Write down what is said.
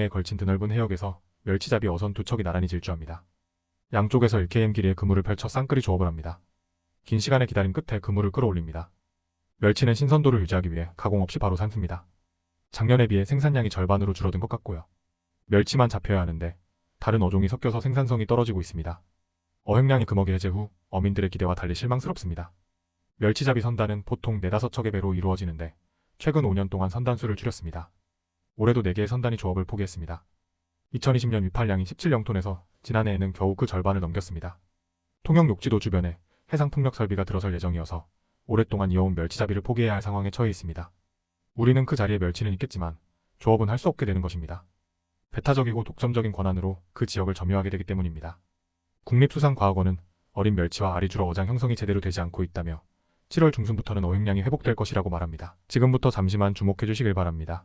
에 걸친 드넓은 해역에서 멸치잡이 어선 두 척이 나란히 질주합니다. 양쪽에서 1km 길이의 그물을 펼쳐 쌍끌이 조업을 합니다. 긴 시간의 기다림 끝에 그물을 끌어올립니다. 멸치는 신선도를 유지하기 위해 가공 없이 바로 삶습니다. 작년에 비해 생산량이 절반으로 줄어든 것 같고요. 멸치만 잡혀야 하는데 다른 어종이 섞여서 생산성이 떨어지고 있습니다. 어획량이 금어기 해제 후 어민들의 기대와 달리 실망스럽습니다. 멸치잡이 선단은 보통 4, 5척의 배로 이루어지는데 최근 5년 동안 선단수를 줄였습니다. 올해도 4개의 선단이 조업을 포기했습니다. 2020년 위팔량이 17영톤에서 지난해에는 겨우 그 절반을 넘겼습니다. 통영 욕지도 주변에 해상 풍력 설비가 들어설 예정이어서 오랫동안 이어온 멸치잡이를 포기해야 할 상황에 처해 있습니다. 우리는 그 자리에 멸치는 있겠지만 조업은 할 수 없게 되는 것입니다. 배타적이고 독점적인 권한으로 그 지역을 점유하게 되기 때문입니다. 국립수산과학원은 어린 멸치와 알이 주로 어장 형성이 제대로 되지 않고 있다며 7월 중순부터는 어획량이 회복될 것이라고 말합니다. 지금부터 잠시만 주목해 주시길 바랍니다.